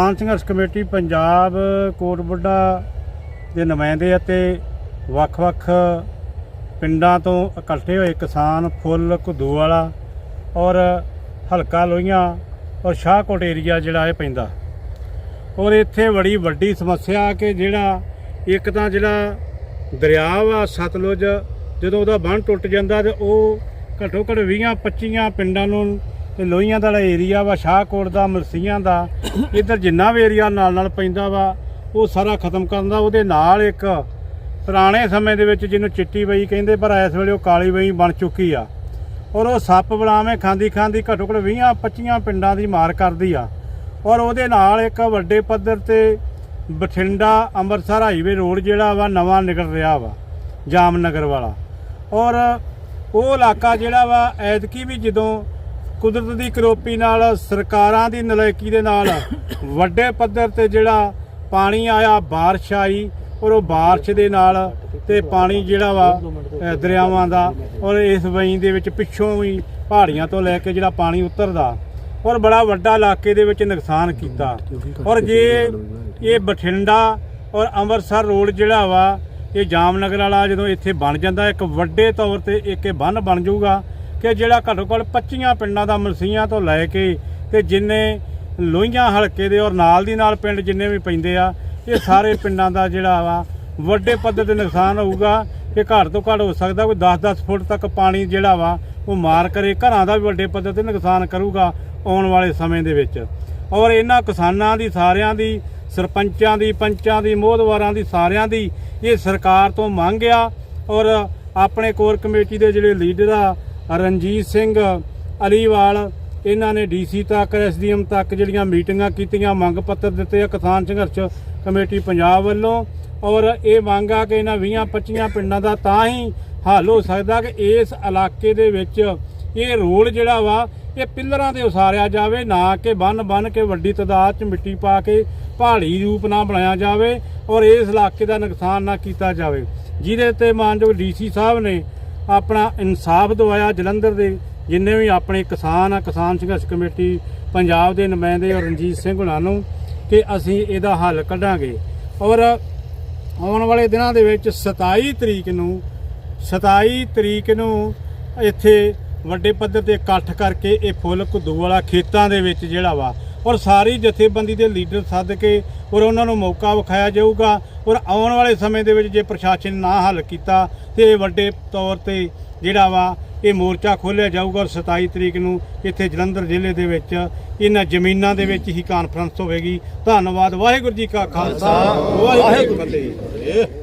ਕਿਸਾਨ ਸੰਘਰਸ਼ ਕਮੇਟੀ ਪੰਜਾਬ ਕੋਟਬੁੱਢਾ ਦੇ ਨੁਮਾਇੰਦੇ ਅਤੇ ਵੱਖ-ਵੱਖ ਪਿੰਡਾਂ ਤੋਂ ਇਕੱਠੇ ਹੋਏ ਕਿਸਾਨ ਫੁੱਲ, ਘੁੱਦੂ ਵਾਲਾ ਔਰ ਹਲਕਾ ਲੋਹੀਆਂ ਔਰ ਸ਼ਾਹਕੋਟ ਏਰੀਆ ਜਿਹੜਾ ਇਹ ਪੈਂਦਾ। ਔਰ ਇੱਥੇ ਬੜੀ ਵੱਡੀ ਸਮੱਸਿਆ ਕਿ ਜਿਹੜਾ ਇੱਕ ਤਾਂ ਜਿਹੜਾ ਦਰਿਆ ਵਾ, ਸਤਲੁਜ ਜਦੋਂ ਉਹਦਾ ਬੰਨ ਟੁੱਟ ਜਾਂਦਾ ਤੇ ਉਹ ਘੱਟੋ ਘੱਟ 20 25 ਪਿੰਡਾਂ ਨੂੰ ਤੇ ਲੋਹੀਆਂ ਦਾ ਏਰੀਆ ਵਾ, ਸ਼ਾਹਕੋਟ ਦਾ ਮਰਸੀਆਂ ਦਾ, ਇੱਧਰ ਜਿੰਨਾ ਵੀ ਏਰੀਆ ਨਾਲ ਨਾਲ ਪੈਂਦਾ ਵਾ, ਉਹ ਸਾਰਾ ਖਤਮ ਕਰਨ ਦਾ, ਉਹਦੇ ਨਾਲ ਇੱਕ ਪੁਰਾਣੇ ਸਮੇਂ ਦੇ ਵਿੱਚ ਜਿਹਨੂੰ ਚਿੱਟੀ ਬਈ ਕਹਿੰਦੇ, ਪਰ ਇਸ ਵੇਲੇ ਉਹ ਕਾਲੀ ਬਈ ਬਣ ਚੁੱਕੀ ਆ। ਔਰ ਉਹ ਸੱਪ ਬਲਾਵੇਂ ਖਾਂਦੀ ਖਾਂਦੀ ਘੱਟੋ ਘੱਟ 20 25 ਪਿੰਡਾਂ ਦੀ ਮਾਰ ਕਰਦੀ ਆ। ਔਰ ਉਹਦੇ ਨਾਲ ਇੱਕ ਵੱਡੇ ਪੱਧਰ ਤੇ ਬਠਿੰਡਾ ਅੰਮ੍ਰਿਤਸਰ ਹਾਈਵੇ ਰੋਡ ਜਿਹੜਾ ਵਾ, ਨਵਾਂ ਨਿਕਲ ਰਿਹਾ ਵਾ, ਜਾਮਨਗਰ ਵਾਲਾ। ਔਰ ਉਹ ਇਲਾਕਾ ਜਿਹੜਾ ਵਾ, ਐਤਕੀ ਵੀ ਜਦੋਂ ਕੁਦਰਤ ਦੀ ਕਰੋਪੀ ਨਾਲ, ਸਰਕਾਰਾਂ ਦੀ ਨਲਾਇਕੀ ਦੇ ਨਾਲ ਵੱਡੇ ਪੱਧਰ ਤੇ ਜਿਹੜਾ ਪਾਣੀ ਆਇਆ, ਬਾਰਿਸ਼ ਆਈ ਔਰ ਉਹ ਬਾਰਿਸ਼ ਦੇ ਨਾਲ ਤੇ ਪਾਣੀ ਜਿਹੜਾ ਵਾ ਦਰਿਆਵਾਂ ਦਾ ਔਰ ਇਸ ਵਈ ਦੇ ਵਿੱਚ ਪਿੱਛੋਂ ਵੀ ਪਹਾੜੀਆਂ ਤੋਂ ਲੈ ਕੇ ਜਿਹੜਾ ਪਾਣੀ ਉਤਰਦਾ ਔਰ ਬੜਾ ਵੱਡਾ ਇਲਾਕੇ ਦੇ ਵਿੱਚ ਨੁਕਸਾਨ ਕੀਤਾ ਔਰ ਜੇ ਇਹ ਬਠਿੰਡਾ ਔਰ ਅੰਮ੍ਰਿਤਸਰ ਰੋਡ ਜਿਹੜਾ ਵਾ, ਇਹ ਜਾਮਨਗਰ ਵਾਲਾ ਜਦੋਂ ਇੱਥੇ ਬਣ ਜਾਂਦਾ, ਇੱਕ ਵੱਡੇ ਤੌਰ ਤੇ ਇੱਕ ਇਹ ਬੰਨ ਬਣ ਜਾਊਗਾ ਕਿ ਜਿਹੜਾ ਘੱਟੋ ਘੱਟ 25 ਪਿੰਡਾਂ ਦਾ ਮਨਸੀਆਂ ਤੋਂ ਲੈ ਕੇ ਤੇ ਜਿੰਨੇ ਲੋਹੀਆਂ ਹਲਕੇ ਦੇ ਔਰ ਨਾਲ ਦੀ ਨਾਲ ਪਿੰਡ ਜਿੰਨੇ ਵੀ ਪੈਂਦੇ ਆ, ਇਹ ਸਾਰੇ ਪਿੰਡਾਂ ਦਾ ਜਿਹੜਾ ਵਾ ਵੱਡੇ ਪੱਧਰ ਤੇ ਨੁਕਸਾਨ ਹੋਊਗਾ ਕਿ ਘੱਟ ਤੋਂ ਘੱਟ ਹੋ ਸਕਦਾ ਕੋਈ 10-10 ਫੁੱਟ ਤੱਕ ਪਾਣੀ ਜਿਹੜਾ ਵਾ ਉਹ ਮਾਰ ਕਰੇ, ਘਰਾਂ ਦਾ ਵੀ ਵੱਡੇ ਪੱਧਰ ਤੇ ਨੁਕਸਾਨ ਕਰੂਗਾ ਆਉਣ ਵਾਲੇ ਸਮੇਂ ਦੇ ਵਿੱਚ। ਔਰ ਇਹਨਾਂ ਕਿਸਾਨਾਂ ਦੀ, ਸਾਰਿਆਂ ਦੀ, ਸਰਪੰਚਾਂ ਦੀ, ਪੰਚਾਂ ਦੀ, ਮੋਹਦਵਾਰਾਂ ਦੀ, ਸਾਰਿਆਂ ਦੀ ਇਹ ਸਰਕਾਰ ਤੋਂ ਮੰਗ ਆ ਔਰ ਆਪਣੇ ਕੋਰ ਕਮੇਟੀ ਦੇ ਜਿਹੜੇ ਲੀਡਰ ਆ ਰਣਜੀਤ ਸਿੰਘ ਅਲੀਵਾਲ, ਇਹਨਾਂ ਨੇ ਡੀਸੀ ਤੱਕ, ਐਸਡੀਐਮ ਤੱਕ ਜਿਹੜੀਆਂ ਮੀਟਿੰਗਾਂ ਕੀਤੀਆਂ, ਮੰਗ ਪੱਤਰ ਦਿੱਤੇ ਆ ਕਿਸਾਨ ਸੰਘਰਸ਼ ਕਮੇਟੀ ਪੰਜਾਬ ਵੱਲੋਂ। ਔਰ ਇਹ ਮੰਗ ਆ ਕਿ ਇਹਨਾਂ 20 25 ਪਿੰਡਾਂ ਦਾ ਤਾਂ ਹੀ ਹੱਲ ਹੋ ਸਕਦਾ ਕਿ ਇਸ ਇਲਾਕੇ ਦੇ ਵਿੱਚ ਇਹ ਰੋਡ ਜਿਹੜਾ ਵਾ, ਇਹ ਪਿੱਲਰਾਂ ਤੇ ਉਸਾਰਿਆ ਜਾਵੇ, ਨਾ ਕਿ ਬੰਨ ਬੰਨ ਕੇ ਵੱਡੀ ਤਾਦਾਦ 'ਚ ਮਿੱਟੀ ਪਾ ਕੇ ਪਹਾੜੀ ਰੂਪ ਨਾ ਬਣਾਇਆ ਜਾਵੇ ਔਰ ਇਸ ਇਲਾਕੇ ਦਾ ਨੁਕਸਾਨ ਨਾ ਕੀਤਾ ਜਾਵੇ। ਜਿਹਦੇ ਤੇ ਮਾਨਯੋਗ ਡੀਸੀ ਸਾਹਿਬ ਨੇ ਆਪਣਾ ਇਨਸਾਫ ਦਵਾਇਆ ਜਲੰਧਰ ਦੇ, ਜਿੰਨੇ ਵੀ ਆਪਣੇ ਕਿਸਾਨ ਆ, ਕਿਸਾਨ ਸੰਘਰਸ਼ ਕਮੇਟੀ, ਪੰਜਾਬ ਦੇ ਨੁਮਾਇੰਦੇ ਔਰ ਰਣਜੀਤ ਸਿੰਘ ਹੁਣਾਂ ਨੂੰ ਕਿ ਅਸੀਂ ਇਹਦਾ ਹੱਲ ਕੱਢਾਂਗੇ। ਔਰ ਆਉਣ ਵਾਲੇ ਦਿਨਾਂ ਦੇ ਵਿੱਚ 27 ਤਰੀਕ ਨੂੰ 27 ਤਰੀਕ ਨੂੰ ਇੱਥੇ ਵੱਡੇ ਪੱਧਰ ਤੇ ਇਕੱਠ ਕਰਕੇ ਇਹ ਫੁੱਲ ਘੁੱਦੂ ਵਾਲਾ ਖੇਤਾਂ ਦੇ ਵਿੱਚ ਜਿਹੜਾ ਵਾ, ਔਰ ਸਾਰੀ ਜਥੇਬੰਦੀ ਦੇ ਲੀਡਰ ਸੱਦ ਕੇ ਔਰ ਉਹਨਾਂ ਨੂੰ ਮੌਕਾ ਵਿਖਾਇਆ ਜਾਊਗਾ। ਔਰ ਆਉਣ ਵਾਲੇ ਸਮੇਂ ਦੇ ਵਿੱਚ ਜੇ ਪ੍ਰਸ਼ਾਸਨ ਨਾ ਹੱਲ ਕੀਤਾ ਤੇ ਇਹ ਵੱਡੇ ਤੌਰ ਤੇ ਜਿਹੜਾ ਵਾ, ਇਹ ਮੋਰਚਾ ਖੋਲ੍ਹਿਆ ਜਾਊਗਾ ਔਰ 27 ਤਰੀਕ ਨੂੰ ਇੱਥੇ ਜਲੰਧਰ ਜ਼ਿਲ੍ਹੇ ਦੇ ਵਿੱਚ ਇਹਨਾਂ ਜ਼ਮੀਨਾਂ ਦੇ ਵਿੱਚ ਹੀ ਕਾਨਫਰੰਸ ਹੋਵੇਗੀ। ਧੰਨਵਾਦ। ਵਾਹਿਗੁਰੂ ਜੀ ਕਾ ਖਾਲਸਾ। ਵਾਹਿਗੁਰੂ ਜੀ ਕੀ ਫਤਿਹ।